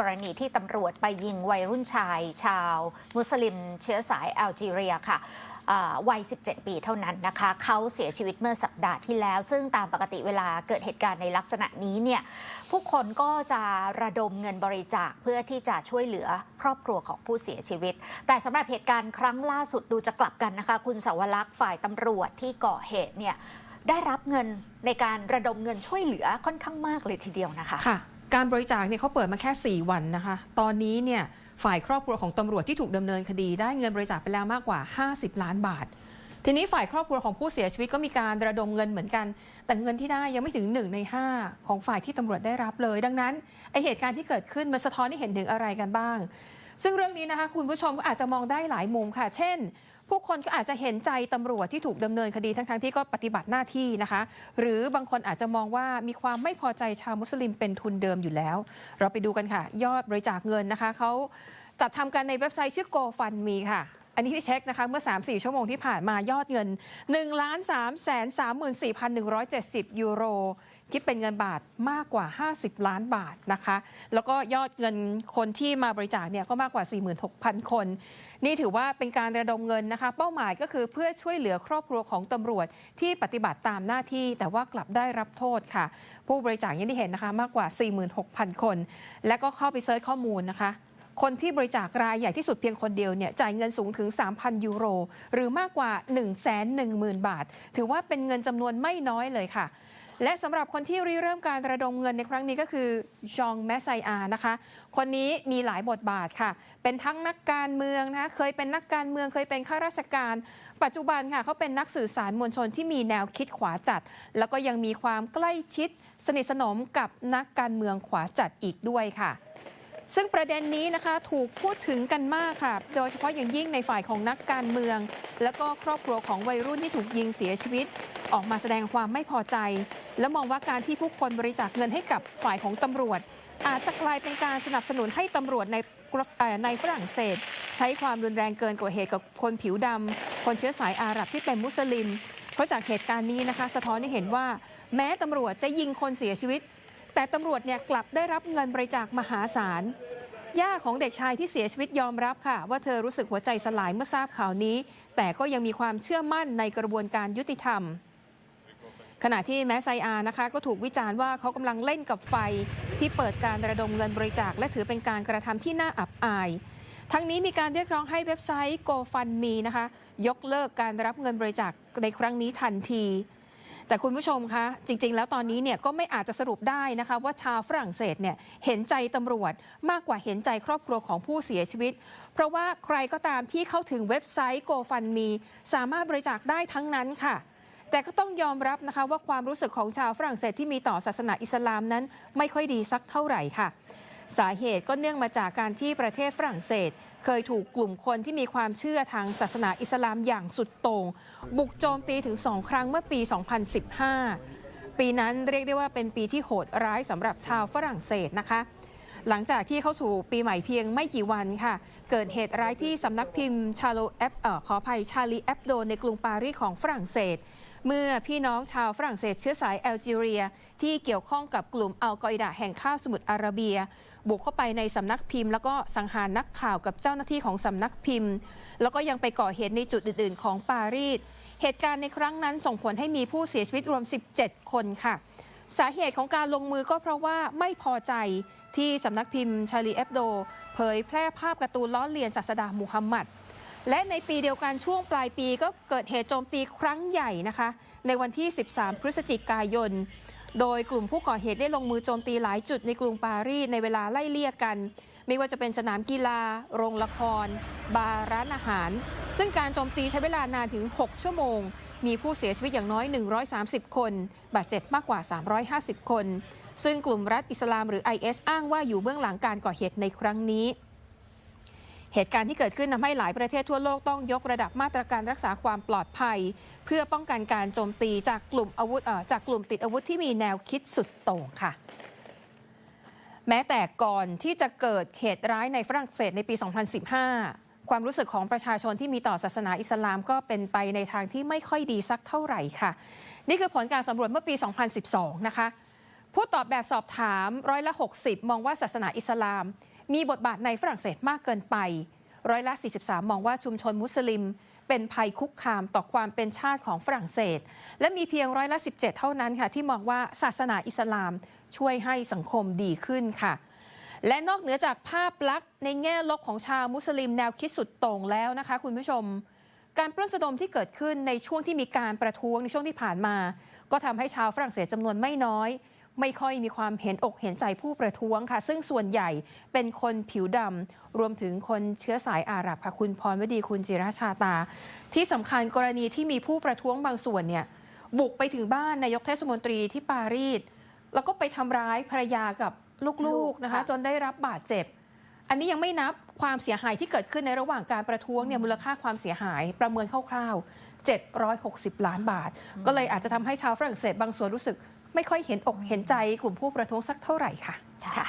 กรณีที่ตำรวจไปยิงวัยรุ่นชายชาว มุสลิมเชื้อสายแอลจีเรียค่ะวัย 17 ปีเท่านั้นนะคะ เขาเสียชีวิตเมื่อสัปดาห์ที่แล้ว ซึ่งตามปกติเวลาเกิดเหตุการณ์ในลักษณะนี้เนี่ย ผู้คนก็จะระดมเงินบริจาคเพื่อที่จะช่วยเหลือครอบครัวของผู้เสียชีวิต แต่สำหรับเหตุการณ์ครั้งล่าสุดดูจะกลับกันนะคะ คุณสาวรักษ์ฝ่ายตำรวจที่ก่อเหตุเนี่ยได้รับเงินในการระดมเงินช่วยเหลือค่อนข้างมากเลยทีเดียวนะคะค่ะ การบริจาคเนี่ยเขาเปิดมาแค่ 4 วันนะคะ ตอนนี้เนี่ยฝ่ายครอบครัวของตำรวจที่ถูกดำเนินคดี ได้เงินบริจาคไปแล้วมากกว่า 50 ล้านบาท ทีนี้ฝ่ายครอบครัวของผู้เสียชีวิตก็มีการระดมเงินเหมือนกัน แต่เงินที่ได้ยังไม่ถึง 1 ใน 5 ของฝ่ายที่ตำรวจได้รับเลย ดังนั้นไอเหตุการณ์ที่เกิดขึ้นมันสะท้อนให้เห็นถึงอะไรกันบ้าง ซึ่งเรื่องนี้นะคะคุณผู้ชมก็อาจจะมองได้หลายมุมค่ะ เช่น ผู้คนก็อาจจะเห็นใจตำรวจที่ถูกดำเนินคดีทั้งๆที่ก็ปฏิบัติหน้าที่นะคะ หรือบางคนอาจจะมองว่ามีความไม่พอใจชาวมุสลิมเป็นทุนเดิมอยู่แล้ว เราไปดูกันค่ะ ยอดบริจาคเงินนะคะเขาจัดทำกันในเว็บไซต์ชื่อ GoFundMe ค่ะอันนี้ที่เช็คนะคะเมื่อ 3-4 ชั่วโมงที่ผ่านมายอดเงิน 1 3 3 4 1 7 0 ยูโร คิดเป็นเงินบาทมากกว่า 50 ล้านบาทนะคะ แล้วก็ยอดเงินคนที่มาบริจาคเนี่ยก็มากกว่า 46,000 คน นี่ถือว่าเป็นการระดมเงินนะคะ เป้าหมายก็คือเพื่อช่วยเหลือครอบครัวของตำรวจที่ปฏิบัติตามหน้าที่ แต่ว่ากลับได้รับโทษค่ะ ผู้บริจาคอย่างที่เห็นนะคะมากกว่า 46,000 คน และก็เข้าไปเซิร์ชข้อมูลนะคะคนที่บริจาครายใหญ่ที่สุดเพียงคนเดียวเนี่ยจ่ายเงินสูงถึง 3,000 ยูโร หรือมากกว่า 110,000 บาท ถือว่าเป็นเงินจำนวนไม่น้อยเลยค่ะ และสำหรับคนที่ริเริ่มการระดมเงินในครั้งนี้ก็คือจองแมสไซอานะคะ คนนี้มีหลายบทบาทค่ะ เป็นทั้งนักการเมืองนะคะเคยเป็นนักการเมืองเคยเป็นข้าราชการ ปัจจุบันค่ะเขาเป็นนักสื่อสารมวลชนที่มีแนวคิดขวาจัด แล้วก็ยังมีความใกล้ชิด สนิทสนมกับนักการเมืองขวาจัดอีกด้วยค่ะ ซึ่งประเด็นนี้นะคะถูกพูดถึงกันมากค่ะ โดยเฉพาะอย่างยิ่งในฝ่ายของนักการเมือง แล้วก็ครอบครัวของวัยรุ่นที่ถูกยิงเสียชีวิต ออกมาแสดงความไม่พอใจ และมองว่าการที่ผู้คนบริจาคเงินให้กับฝ่ายของตำรวจ อาจจะกลายเป็นการสนับสนุนให้ตำรวจในในฝรั่งเศส ใช้ความรุนแรงเกินกว่าเหตุกับคนผิวดำคนเชื้อสายอาหรับที่เป็นมุสลิม เพราะจากเหตุการณ์นี้นะคะ สะท้อนให้เห็นว่า แม้ตำรวจจะยิงคนเสียชีวิต แต่ตำรวจเนี่ยกลับได้รับเงินบริจาคมหาศาล ย่าของเด็กชายที่เสียชีวิตยอมรับค่ะ ว่าเธอรู้สึกหัวใจสลายเมื่อทราบข่าวนี้ แต่ก็ยังมีความเชื่อมั่นในกระบวนการยุติธรรม ขณะที่แม้ไซอานะคะ ก็ถูกวิจารณ์ว่าเขากำลังเล่นกับไฟที่เปิดการระดมเงินบริจาค และถือเป็นการกระทำที่น่าอับอายทั้งนี้มีการเรียกร้องให้เว็บไซต์ GoFundMe นะคะ ยกเลิกการรับเงินบริจาคในครั้งนี้ทันที แต่คุณผู้ชมคะจริง ๆ แล้วตอนนี้เนี่ยก็ไม่อาจจะสรุปได้นะคะ ว่าชาวฝรั่งเศสเนี่ยเห็นใจตำรวจมากกว่าเห็นใจครอบครัวของผู้เสียชีวิต เพราะว่าใครก็ตามที่เข้าถึงเว็บไซต์ GoFundMe สามารถบริจาคได้ทั้งนั้นค่ะ แต่ก็ต้องยอมรับนะคะว่าความรู้สึกของชาวฝรั่งเศสที่มีต่อศาสนาอิสลามนั้น ไม่ค่อยดีสักเท่าไหร่ค่ะ สาเหตุก็เนื่องมาจากการที่ประเทศฝรั่งเศส เคยถูกกลุ่มคนที่มีความเชื่อทางศาสนาอิสลามอย่างสุดโต่งบุกโจมตีถึงสองครั้งเมื่อปี 2015 ปีนั้นเรียกได้ว่าเป็นปีที่โหดร้ายสำหรับชาวฝรั่งเศสนะคะหลังจากที่เข้าสู่ปีใหม่เพียงไม่กี่วันค่ะ เกิดเหตุร้ายที่สำนักพิมพ์ชาโลแอปขออภัยชาลีแอปโดในกรุงปารีสของฝรั่งเศส เมื่อพี่น้องชาวฝรั่งเศสเชื้อสายแอลจีเรีย ที่เกี่ยวข้องกับกลุ่มอัลกออิดะแห่งคาบสมุทรอาระเบีย บุกเข้าไปในสำนักพิมพ์ แล้วก็สังหารนักข่าวกับเจ้าหน้าที่ของสำนักพิมพ์ แล้วก็ยังไปก่อเหตุในจุดอื่น ๆ ของปารีสเหตุการณ์ในครั้งนั้นส่งผลให้มีผู้เสียชีวิตรวม 17 คนค่ะ สาเหตุของการลงมือก็เพราะว่าไม่พอใจที่สำนักพิมพ์ชาลีแอปโด เผยแพร่ภาพการ์ตูนล้อเลียนศาสดามูฮัมหมัด และในปีเดียวกันช่วงปลายปีก็เกิดเหตุโจมตีครั้งใหญ่นะคะ ในวันที่ 13 พฤศจิกายน โดยกลุ่มผู้ก่อเหตุได้ลงมือโจมตีหลายจุดในกรุงปารีสในเวลาไล่เลี่ยกัน ไม่ว่าจะเป็นสนามกีฬา โรงละคร บาร์ร้านอาหาร ซึ่งการโจมตีใช้เวลานานถึง 6 ชั่วโมง มีผู้เสียชีวิตอย่างน้อย 130 คน บาดเจ็บมากกว่า 350 คน ซึ่งกลุ่มรัฐอิสลามหรือ IS อ้างว่าอยู่เบื้องหลังการก่อเหตุในครั้งนี้ เหตุการณ์ที่เกิดขึ้นทำให้หลายประเทศทั่วโลกต้องยกระดับมาตรการรักษาความปลอดภัย เพื่อป้องกันการโจมตีจากกลุ่มอาวุธเอ่อจากกลุ่มติดอาวุธที่มีแนวคิดสุดโต่งค่ะแม้แต่ก่อนที่จะเกิดเหตุร้ายในฝรั่งเศสในปี 2015 ความรู้สึกของประชาชนที่มีต่อศาสนาอิสลามก็เป็นไปในทางที่ไม่ค่อยดีสักเท่าไหร่ค่ะ นี่คือผลการสำรวจเมื่อปี 2012 นะคะ ผู้ตอบแบบสอบถามร้อยละ 60 มองว่าศาสนาอิสลาม มีบทบาทในฝรั่งเศสมากเกินไป ร้อยละ 43 มองว่าชุมชนมุสลิม เป็นภัยคุกคามต่อความเป็นชาติของฝรั่งเศส และมีเพียงร้อยละ 17 เท่านั้นค่ะ ที่มองว่าศาสนาอิสลามช่วยให้สังคมดีขึ้นค่ะ และนอกเหนือจากภาพลักษณ์ในแง่ลบของชาวมุสลิมแนวคิดสุดโต่งแล้วนะคะ คุณผู้ชมการปล้นสะดมที่เกิดขึ้นในช่วงที่มีการประท้วงในช่วงที่ผ่านมา ก็ทำให้ชาวฝรั่งเศสจำนวนไม่น้อย ไม่ค่อยมีความเห็นอกเห็นใจผู้ประท้วงค่ะ ซึ่งส่วนใหญ่เป็นคนผิวดำรวมถึงคนเชื้อสายอาหรับค่ะคุณพรวดีคุณจิราชาตา ที่สำคัญกรณีที่มีผู้ประท้วงบางส่วนเนี่ยบุกไปถึงบ้านนายกเทศมนตรีที่ปารีสแล้วก็ไปทำร้ายภรรยากับลูกๆนะคะค่ะจนได้รับบาดเจ็บ อันนี้ยังไม่นับความเสียหายที่เกิดขึ้นในระหว่างการประท้วงเนี่ยมูลค่าความเสียหายประเมินคร่าวๆ760 ล้านบาท ก็เลยอาจจะทำให้ชาวฝรั่งเศสบางส่วนรู้สึก ไม่ค่อยเห็นอกเห็นใจกลุ่มผู้ประท้วงสักเท่าไหร่ค่ะค่ะ